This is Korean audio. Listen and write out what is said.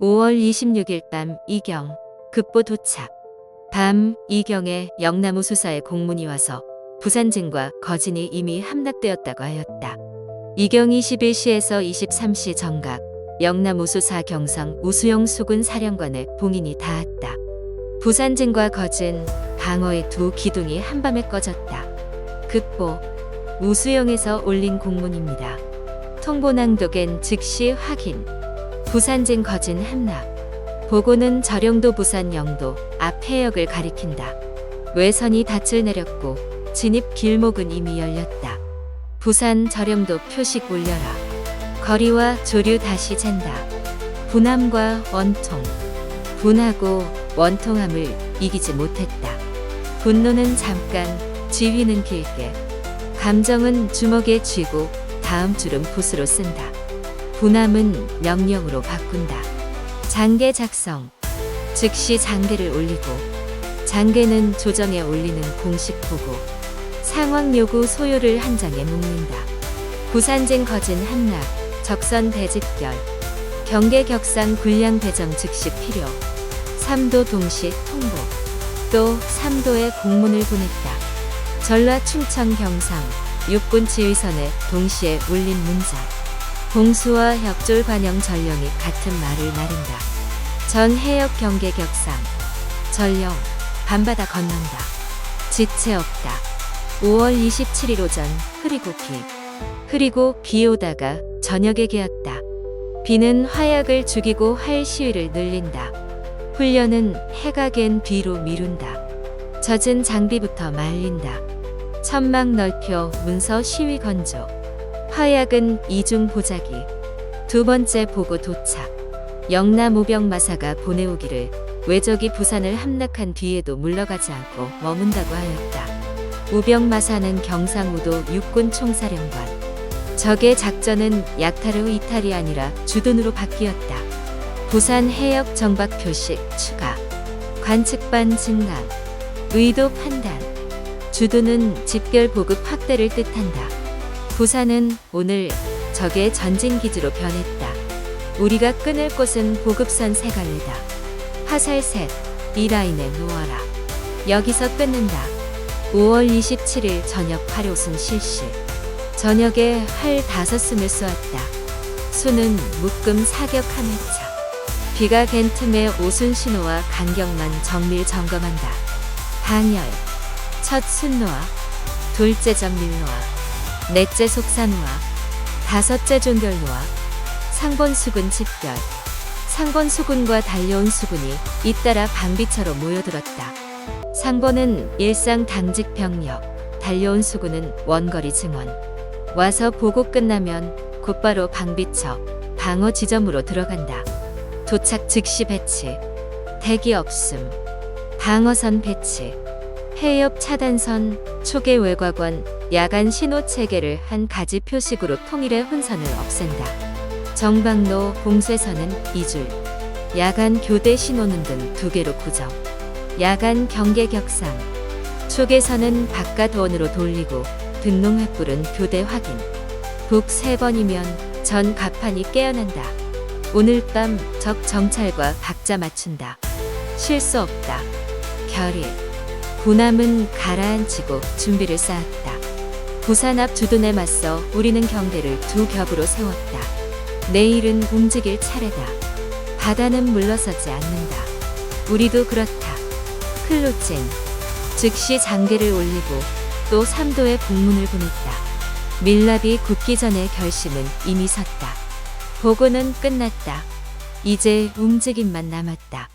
5월 26일 밤 이경 급보 도착. 밤 이경에 영나무 수사에 공문이 와서 부산진과 거진이 이미 함락되었다고 하였다. 이경 21시에서 23시 정각 영나무 수사 경상 우수영 수군 사령관의 봉인이 닿았다. 부산진과 거진 방어의 두 기둥이 한밤에 꺼졌다. 급보 우수영에서 올린 공문입니다. 통보낭독엔 즉시 확인. 부산진 거진 함락. 보고는 저령도 부산 영도 앞 해역을 가리킨다. 외선이 닻을 내렸고 진입 길목은 이미 열렸다. 부산 저령도 표식 올려라. 거리와 조류 다시 잰다. 분함과 원통. 분하고 원통함을 이기지 못했다. 분노는 잠깐, 지휘는 길게. 감정은 주먹에 쥐고 다음 줄은 붓으로 쓴다. 분함은 명령으로 바꾼다. 장계 작성. 즉시 장계를 올리고 장계는 조정에 올리는 공식 보고 상황 요구 소요를 한 장에 묶는다. 부산진 거진 함락, 적선 대집결, 경계 격상 군량 배정 즉시 필요, 3도 동시 통보, 또 3도에 공문을 보냈다. 전라 충청 경상 육군 지휘선에 동시에 울린 문장. 봉수와 협졸 관영 전령이 같은 말을 나른다. 전 해역 경계 격상. 전령 밤바다 건넌다. 지체 없다. 5월 27일 오전 흐리고 비. 흐리고 비 오다가 저녁에 개었다. 비는 화약을 죽이고 활 시위를 늘린다. 훈련은 해가 갠 비로 미룬다. 젖은 장비부터 말린다. 천막 넓혀 문서 시위 건조. 화약은 이중 보자기. 두 번째 보고 도착. 영남 우병 마사가 보내오기를 외적이 부산을 함락한 뒤에도 물러가지 않고 머문다고 하였다. 우병 마사는 경상우도 육군 총사령관. 적의 작전은 후 이탈이 아니라 주둔으로 바뀌었다. 부산 해역 정박 표식 추가. 관측반 증강. 의도 판단. 주둔은 집결 보급 확대를 뜻한다. 부산은 오늘 적의 전진 기지로 변했다. 우리가 끊을 곳은 보급선 세 갈래다. 화살 셋, 이 라인에 놓아라. 여기서 끊는다. 5월 27일 저녁 활효순 실시. 저녁에 활 다섯 숨을 쏘았다. 수는 묶음 사격 한 회차. 비가 갠 틈에 오순 신호와 간격만 정밀 점검한다. 방열. 첫 순노와 둘째 정밀노와 넷째 속산노와 다섯째 종결노와 상본 수군 집결. 상본 수군과 달려온 수군이 잇따라 방비처로 모여들었다. 상본은 일상 당직 병력, 달려온 수군은 원거리 증원. 와서 보고 끝나면 곧바로 방비처, 방어 지점으로 들어간다. 도착 즉시 배치, 대기 없음, 방어선 배치, 해협 차단선, 초계 외곽원, 야간 신호 체계를 한 가지 표식으로 통일해 혼선을 없앤다. 정방로 봉쇄선은 2줄, 야간 교대 신호는 등 두 개로 고정, 야간 경계 격상, 초계선은 바깥 원으로 돌리고 등록 횃불은 교대 확인. 북 세 번이면 전 갑판이 깨어난다. 오늘 밤 적 정찰과 박자 맞춘다. 실수 없다. 결의. 군함은 가라앉히고 준비를 쌓았다. 부산 앞 주둔에 맞서 우리는 경계를 두 겹으로 세웠다. 내일은 움직일 차례다. 바다는 물러서지 않는다. 우리도 그렇다. 클로징. 즉시 장계를 올리고 또 3도의 공문을 보냈다. 밀랍이 굳기 전에 결심은 이미 섰다. 보고는 끝났다. 이제 움직임만 남았다.